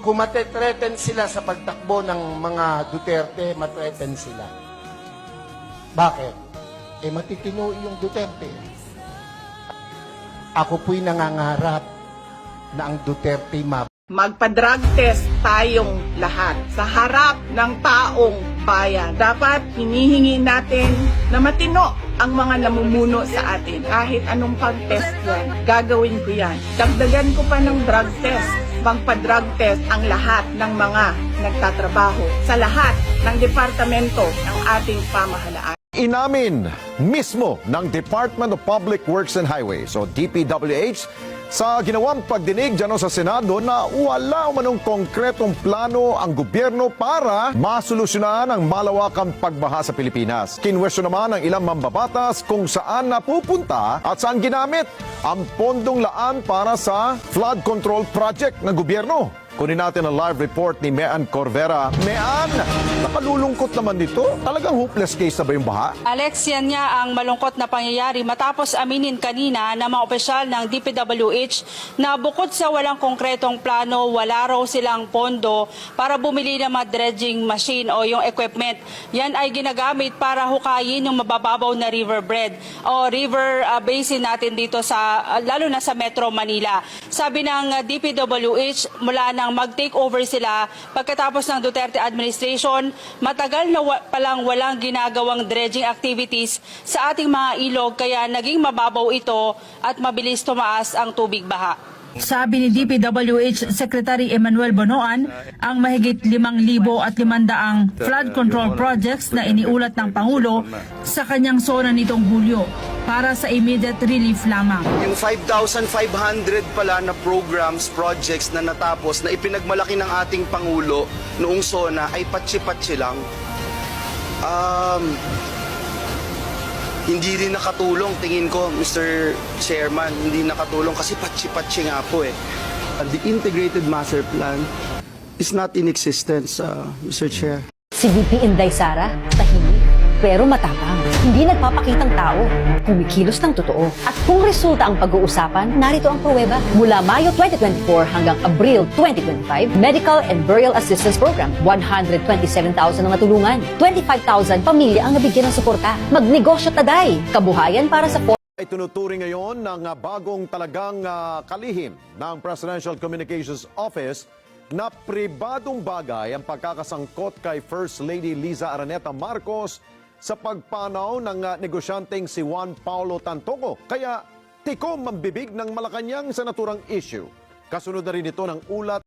Kung matetreten sila sa pagtakbo ng mga Duterte, matreten sila. Bakit? Eh matitino yung Duterte. Ako po'y nangangarap na ang Duterte mab Magpa-drug test tayong lahat sa harap ng taong bayan. Dapat hinihingi natin na matino ang mga namumuno sa atin. Kahit anong pag-test yan, gagawin ko yan. Dagdagan ko pa ng drug test. Magpa-drug test ang lahat ng mga nagtatrabaho sa lahat ng departamento ng ating pamahalaan. Inamin mismo ng Department of Public Works and Highways o DPWH sa ginawang pagdinig dyan sa Senado na wala umanong konkretong plano ang gobyerno para masolusyonan ang malawakang pagbaha sa Pilipinas. Kinwestiyon naman ng ilang mambabatas kung saan napupunta at saan ginamit ang pondong laan para sa flood control project ng gobyerno. Kunin natin ang live report ni Mean Corvera. Mean, nakalulungkot naman dito. Talagang hopeless case na ba yung baha? Alex, yan nga ang malungkot na pangyayari matapos aminin kanina ng mga opisyal ng DPWH na bukod sa walang konkretong plano, wala raw silang pondo para bumili ng mga dredging machine o yung equipment. Yan ay ginagamit para hukayin yung mabababaw na riverbed o river uh, basin natin dito sa uh, lalo na sa Metro Manila. Sabi ng DPWH mula nang mag-take over sila pagkatapos ng Duterte administration, matagal na wa- palang walang ginagawang dredging activities sa ating mga ilog kaya naging mababaw ito at mabilis tumaas ang tubig baha. Sabi ni DPWH Secretary Emmanuel Bonoan, ang mahigit 5,000 at 500 flood control projects na iniulat ng Pangulo sa kanyang zona nitong Hulyo para sa immediate relief lamang. Yung 5,500 pala na programs, projects na natapos na ipinagmalaki ng ating Pangulo noong SONA ay patsi-patsi lang. Um, hindi rin nakatulong, tingin ko, Mr. Chairman, hindi nakatulong kasi patsi-patsi nga po eh. The Integrated Master Plan is not in existence, uh, Mr. Chair. Si VP Inday Sara, pero matapang. Hindi nagpapakitang tao, kumikilos ng totoo. At kung resulta ang pag-uusapan, narito ang pruweba. Mula Mayo 2024 hanggang Abril 2025, Medical and Burial Assistance Program, 127,000 ang natulungan. 25,000 pamilya ang nabigyan ng suporta. Magnegosyo taday, kabuhayan para sa ay tunuturing ngayon ng ah, bagong talagang ah, kalihim ng Presidential Communications Office na pribadong bagay ang pagkakasangkot kay First Lady Liza Araneta Marcos sa pagpanaw ng ah, negosyanteng si Juan Paulo Tantoco. Kaya tikom ang bibig ng Malacanang sa naturang issue. Kasunod na rin ito ng ulat